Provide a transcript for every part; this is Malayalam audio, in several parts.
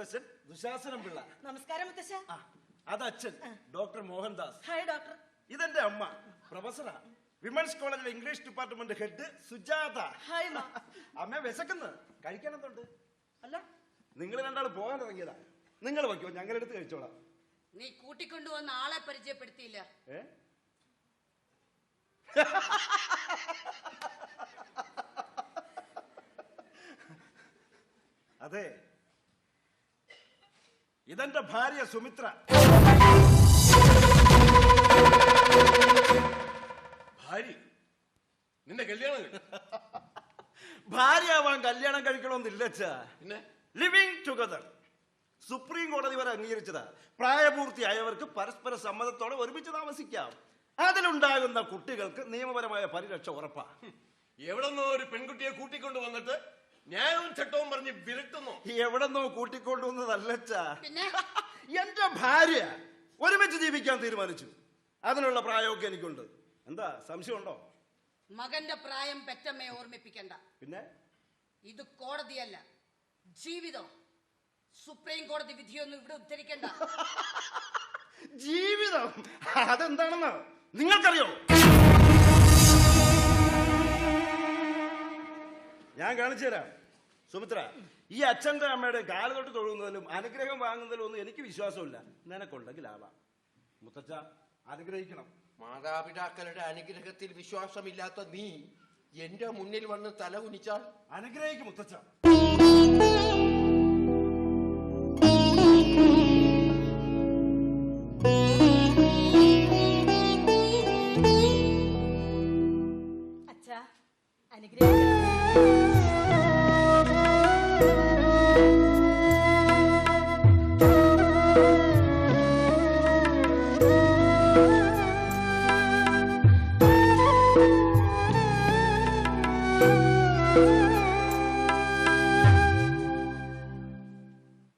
മുത്തശ്ശൻ ദുശാസനം പിള്ള. നമസ്കാരം മുത്തശ്ശ. ആ, അത് അച്ഛൻ ഡോക്ടർ മോഹൻദാസ്. Hi doctor. ഇതെന്റെ അമ്മ പ്രൊഫസറാ. വിമൻസ് കോളേജിലെ English department head Sujatha. Hi ma. അമ്മ വിശക്കുന്നു. കഴിക്കാൻ എന്തുണ്ട് അല്ല. നിങ്ങൾ രണ്ടാൾ പോകാൻ ഇറങ്ങിയതാ. നിങ്ങൾ വയ്ക്കോ ഞങ്ങളെടുത്ത് കഴിച്ചോളാം. നീ കൂട്ടിക്കൊണ്ടുവന്ന ആളെ പരിചയപ്പെടുത്തിയില്ല. അതെ ഇതെന്റെ ഭാര്യ സുമിത്ര. ഭാര്യ? നിന്റെ കല്യാണം ഭാര്യ ഭാര്യയാവാൻ കല്യാണം കഴിക്കണമെന്നില്ല പിന്നെ? ലിവിങ് ടുഗദർ സുപ്രീം കോടതി വരെ അംഗീകരിച്ചത്. പ്രായപൂർത്തിയായവർക്ക് പരസ്പര സമ്മതത്തോടെ ഒരുമിച്ച് താമസിക്കാം. അതിലുണ്ടാകുന്ന കുട്ടികൾക്ക് നിയമപരമായ പരിരക്ഷ ഉറപ്പാ. എവിടെന്നോ ഒരു പെൺകുട്ടിയെ കൂട്ടിക്കൊണ്ടു വന്നിട്ട് ന്യായവും ചട്ടവും പറഞ്ഞ് വിരട്ടുന്നു. എവിടെന്നോ കൂട്ടിക്കൊണ്ടുവന്നതല്ലച്ചാ. പിന്നെ? എന്റെ ഭാര്യ ഒരുമിച്ച് ജീവിക്കാൻ തീരുമാനിച്ചു. അതിനുള്ള പ്രായമൊക്കെ എനിക്കുണ്ട്. എന്താ സംശയമുണ്ടോ? മകന്റെ പ്രായം പെറ്റമ്മയെ ഓർമ്മിപ്പിക്കണ്ട. പിന്നെ? ഇത് കോടതിയല്ല ജീവിതം. സുപ്രീം കോടതി വിധിയൊന്നും ഇവിടെ ഉദ്ധരിക്കണ്ട. ജീവിതം? അതെന്താണെന്ന് നിങ്ങൾക്കറിയോ? ഞാൻ കാണിച്ചു തരാം. സുമിത്ര ഈ അച്ഛന്റെ അമ്മയുടെ കാൽ തൊട്ട് തൊഴുകുന്നതിലും അനുഗ്രഹം വാങ്ങുന്നതിലും ഒന്നും എനിക്ക് വിശ്വാസമില്ല. നിനക്കുണ്ടെങ്കിൽ ആവാം. മുത്തച്ഛ അനുഗ്രഹിക്കണം. മാതാപിതാക്കളുടെ അനുഗ്രഹത്തിൽ വിശ്വാസമില്ലാത്ത നീ എന്റെ മുന്നിൽ വന്ന് തല കുനിച്ചാൽ? അനുഗ്രഹിക്കും മുത്തച്ഛ.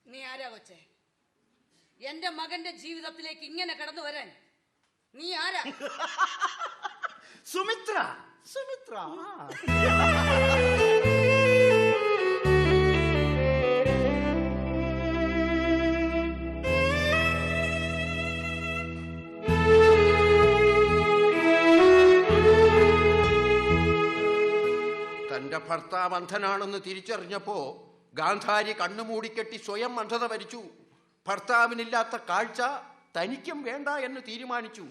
നീ ആരാ കൊച്ചേ? എന്റെ മകന്റെ ജീവിതത്തിലേക്ക് ഇങ്ങനെ കടന്നു വരാൻ നീ ആരാ? സുമിത്ര! സുമിത്ര. തന്റെ ഭർത്താവ് അന്ധനാണെന്ന് തിരിച്ചറിഞ്ഞപ്പോ ഗാന്ധാരി കണ്ണുമൂടിക്കെട്ടി സ്വയം അന്ധത വരിച്ചു. ഭർത്താവിനില്ലാത്ത കാഴ്ച തനിക്കും വേണ്ട എന്ന് തീരുമാനിച്ചു.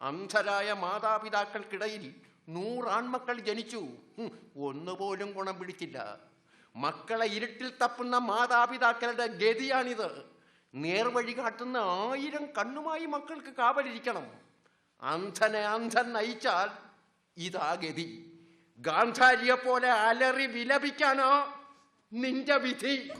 അന്ധരായ മാതാപിതാക്കൾക്കിടയിൽ നൂറാൺമക്കൾ ജനിച്ചു. ഒന്നുപോലും ഗുണം പിടിച്ചില്ല. മക്കളെ ഇരുട്ടിൽ തപ്പുന്ന മാതാപിതാക്കളുടെ ഗതിയാണിത്. നേർവഴി കാട്ടുന്ന ആയിരം കണ്ണുമായി മക്കൾക്ക് കാവലിരിക്കണം. അന്ധനെ അന്ധൻ നയിച്ചാൽ ഇതാ ഗതി. ഗാന്ധാരിയെ പോലെ അലറി വിലപിക്കാനോ നിന്റെ വിധി.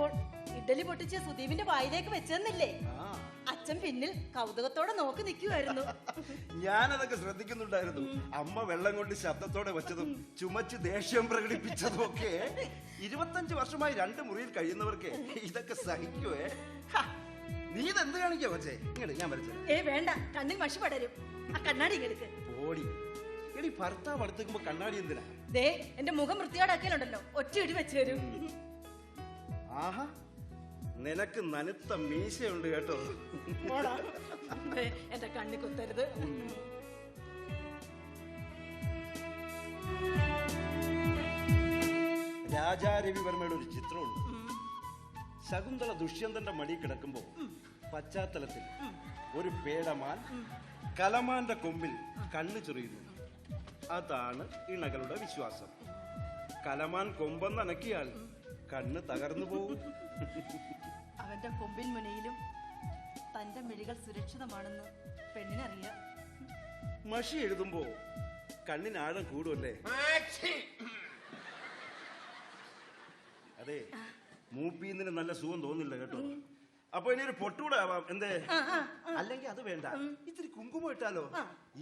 കഴിക്കുമ്പോൾ ഇഡലി പൊട്ടിച്ച് സുദീപിന്റെ വായിലേക്ക് വെച്ചെന്നില്ലേ? അച്ഛൻ പിന്നിൽ കൗതുകത്തോടെ നോക്കി നിൽക്കുമായിരുന്നു ഞാനതൊക്കെ ശ്രദ്ധിക്കുന്നുണ്ടായിരുന്നു. അമ്മ വെള്ളം കൊണ്ട് ശബ്ദത്തോടെ വെച്ചതും ചുമച്ച് ദേഷ്യം പ്രകടിപ്പിച്ചതും ഒക്കെ ഇരുപത്തഞ്ച് വർഷമായി രണ്ട് മുറിയിൽ കഴിയുന്നവർക്ക് ഇതൊക്കെ സഹിക്കുവേ. നീ ഇതെന്ത് കാണിക്കാ വച്ചേ ഇങ്ങോട്ട് ഞാൻ വരച്ചത് ഏ വേണ്ട. കണ്ണിൽ മഷി പടരും. ആ കണ്ണാടി ഇങ്ങെടുക്ക് ഓടി എടി ഭർത്താവ് അടുത്തേക്കുമ്പോ കണ്ണാടി എന്തിനാ? ദേ എന്റെ മുഖം വൃത്തിയോടാക്കിയാലുണ്ടല്ലോ ഒറ്റ ഇടി വെച്ച് തരും. ആഹാ നിനക്ക് നനുത്ത മീശയുണ്ട് കേട്ടോ. എന്റെ കണ്ണി കുത്തരുത്. രാജാരവിവർമ്മയുടെ ഒരു ചിത്രമുണ്ട്. ശകുന്തള ദുഷ്യന്തന്റെ മടി കിടക്കുമ്പോ പശ്ചാത്തലത്തിൽ ഒരു പേടമാൻ കലമാന്റെ കൊമ്പിൽ കണ്ണു ചൊറിയുന്നു. അതാണ് ഇണകളുടെ വിശ്വാസം. കലമാൻ കൊമ്പെന്നനക്കിയാൽ കണ്ണ് തകർന്നു പോകും അവന്റെ കൊമ്പിൻ മുനയിലും തന്റെ മിഴികൾ സുരക്ഷിതമാണെന്ന് പെണ്ണിനറിയാം. മഷി എഴുതുമ്പോ കണ്ണിന് ആഴം കൂടുമല്ലേ. അതെ മൂപ്പീന്നിന് നല്ല സുഖം തോന്നില്ല കേട്ടോ. അപ്പൊ ഇനി ഒരു പൊട്ടൂടെ ആവാം എന്തേ അല്ലെങ്കിൽ അത് വേണ്ട. ഇത്തിരി കുങ്കുമം ഇട്ടാലോ?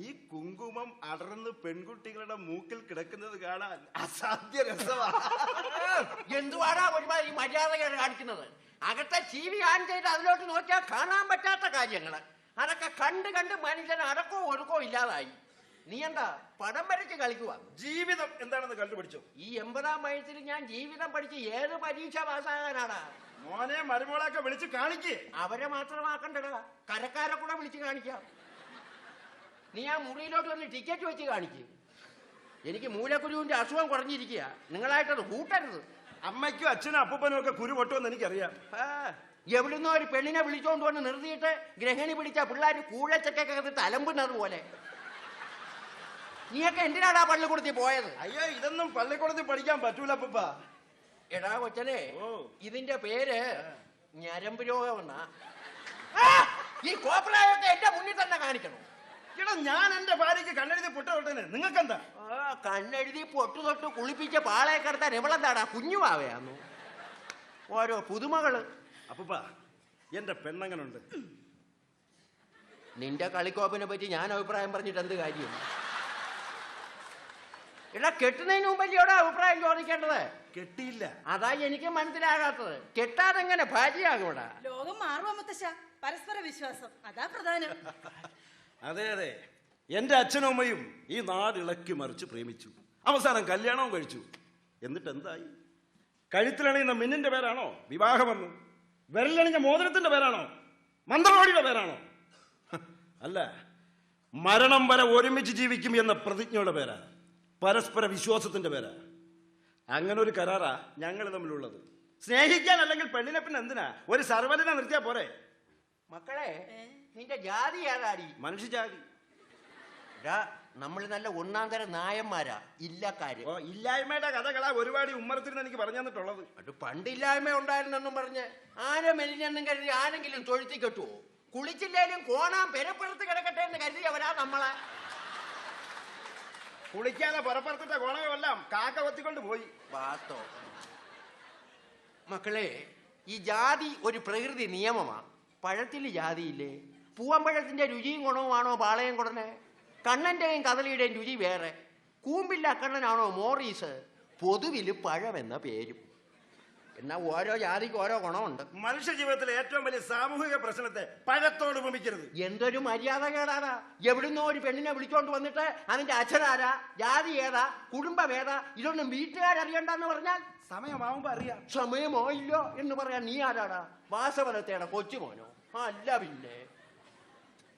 ഈ കുങ്കുമം അടർന്ന് പെൺകുട്ടികളുടെ മൂക്കിൽ കിടക്കുന്നത് കാണാൻ അസാധ്യ രസമാ. എന്തുവാടാ ഒരുമാതിരി മര്യാദകൾ കാണിക്കുന്നത്? അകത്തെ ടി വി ആൻ ചെയ്ത് അതിലോട്ട് നോക്കിയാൽ കാണാൻ പറ്റാത്ത കാര്യങ്ങൾ. അതൊക്കെ കണ്ട് കണ്ട് മനുഷ്യൻ അടക്കോ ഒഴുക്കോ ഇല്ലാതായി. നീ എന്താ പടം വരച്ച് കളിക്കുക ജീവിതം എന്താണെന്ന് കണ്ടുപിടിച്ചു. ഈ എൺപതാം വയസ്സിൽ ഞാൻ ജീവിതം പഠിച്ച് ഏത് പരീക്ഷ പാസ്സാകാനാടാ? മോനെ മരുമോളൊക്കെ വിളിച്ച് കാണിക്കേ. അവരെ മാത്രമാക്കണ്ടടാ. കരക്കാരെ കൂടെ വിളിച്ച് കാണിക്കാം. നീ ആ മുറിയിലോട്ട് വന്ന് ടിക്കറ്റ് വെച്ച് കാണിക്ക്. എനിക്ക് മൂലക്കുരുവിന്റെ അസുഖം കുറഞ്ഞിരിക്കുക നിങ്ങളായിട്ടത് കൂട്ടരുത്. അമ്മയ്ക്കും അച്ഛനും അപ്പൂപ്പനും ഒക്കെ കുരു പൊട്ടുമെന്ന് എനിക്കറിയാം. എവിടുന്നോ ഒരു പെണ്ണിനെ വിളിച്ചോണ്ട് വന്ന് നിർത്തിയിട്ട് ഗ്രഹിണി പിടിച്ച പിള്ളേർ കൂഴച്ചക്കൊക്കെ തലമ്പുന്നത് പോലെ. നീയൊക്കെ എന്തിനാടാ പള്ളിക്കൂടത്തിൽ പോയത്? അയ്യോ ഇതൊന്നും പള്ളിക്കൂടത്തിൽ പഠിക്കാൻ പറ്റൂല അപ്പൂപ്പ. എടാ കൊച്ചനെ ഇതിന്റെ പേര് ഞരമ്പ് രോഗം എന്നാ ഈ കോപ്രായത്തെ എന്റെ മുന്നിൽ തന്നെ കാണിക്കണം. എടാ ഞാൻ എന്റെ ഭാര്യയ്ക്ക് കണ്ണെഴുതി പൊട്ട തൊട്ടേ നിങ്ങൾക്ക് എന്താ കണ്ണെഴുതി പൊട്ടു തൊട്ട് കുളിപ്പിച്ച പാളയെ കിടത്താൻ എവളെന്താടാ കുഞ്ഞുവാവയാന്നു ഓരോ പുതുമകൾ. അപ്പൂപ്പ എന്റെ പെണ്ണങ്ങനുണ്ട്. നിന്റെ കളിക്കോപ്പിനെ പറ്റി ഞാൻ അഭിപ്രായം പറഞ്ഞിട്ട് എന്ത് കാര്യം? എടാ കെട്ടുന്നതിന് മുമ്പല്ലോടാ അഭിപ്രായം ചോദിക്കേണ്ടത്? കെട്ടിയില്ല. അതാ എനിക്ക് മനസ്സിലാകാത്തത്. കെട്ടാതെങ്ങനെ ഭാര്യയാകൂടാ ലോകം മാറുവാ മുത്തശ്ശ. പരസ്പര വിശ്വാസം. അതാ പ്രധാനം. അതെ അതെ. എന്റെ അച്ഛനും അമ്മയും ഈ നാടിളക്കി മറിച്ച് പ്രേമിച്ചു. അവസാനം കല്യാണവും കഴിച്ചു. എന്നിട്ട് എന്തായി കഴുത്തിലണിയുന്ന മിന്നിന്റെ പേരാണോ? വിവാഹം വിവാഹമെന്ന് വിരലണിഞ്ഞ മോതിരത്തിന്റെ പേരാണോ? മന്ത്രവാടിയുടെ പേരാണോ? അല്ല മരണം വരെ ഒരുമിച്ച് ജീവിക്കും എന്ന പ്രതിജ്ഞയുടെ പേരാ. പരസ്പര വിശ്വാസത്തിന്റെ പേരാ. അങ്ങനെ ഒരു കരാറാ ഞങ്ങൾ തമ്മിലുള്ളത്. സ്നേഹിക്കാൻ അല്ലെങ്കിൽ പെണ്ണിനെ പിന്നെ എന്തിനാ? ഒരു സർവലിനെ നിർത്തിയാ പോരെ. മക്കളെ നിന്റെ ജാതി ഏതാടി? മനുഷ്യജാതി നമ്മൾ നല്ല ഒന്നാം തരം നായന്മാരാ ഇല്ലക്കാര്. ഓ ഇല്ലായ്മയുടെ കഥകളാ ഒരുപാട് ഉമ്മറത്തിരുന്ന് എനിക്ക് പറഞ്ഞു തന്നിട്ടുള്ളത്. അത് പണ്ടില്ലായ്മ ഉണ്ടായിരുന്നെന്നും പറഞ്ഞ് ആരെ മെലിഞ്ഞെന്നും കരുതി ആരെങ്കിലും തൊഴുത്തി കെട്ടുവോ? കുളിച്ചില്ലേലും കോണാൻ പെരപ്പുറത്ത് കിടക്കട്ടെ എന്ന് കരുതി അവരാ നമ്മളെ. കുളിക്കാതെ പുറപ്പുറത്തിട്ട ഗുണമെല്ലാം കാക്ക കൊത്തിക്കൊണ്ട് പോയി. വാത്തോ. മക്കളെ ഈ ജാതി ഒരു പ്രകൃതി നിയമമാ. പഴത്തിൽ ജാതിയില്ലേ? പൂവമ്പഴത്തിന്റെ രുചിയും ഗുണവുമാണോ പാളയം കുടനെ? കണ്ണന്റെയും കഥലിയുടെയും രുചി വേറെ. കൂമ്പില്ല കണ്ണനാണോ മോറീസ്? പൊതുവിൽ പഴമെന്ന പേരും. എന്നാ ഓരോ ജാതിക്ക് ഓരോ ഗുണമുണ്ട്. മനുഷ്യ ജീവിതത്തിലെ ഏറ്റവും വലിയ സാമൂഹിക പ്രശ്നത്തെ പഴത്തോട് ഉപമിക്കരുത്. എന്തൊരു മര്യാദ കേടാതാ എവിടുന്നോ ഒരു പെണ്ണിനെ വിളിച്ചോണ്ട് വന്നിട്ട് അതിന്റെ അച്ഛനാരാ ജാതി ഏതാ കുടുംബം ഏതാ ഇതൊന്നും വീട്ടുകാരറിയണ്ടെന്ന് പറഞ്ഞാൽ സമയമാവുമ്പോ അറിയാം. സമയമായില്ലോ എന്ന് പറയാൻ നീ ആരാടാ? വാസവനത്തേടെ കൊച്ചുമോനോ? അല്ല പിന്നെ.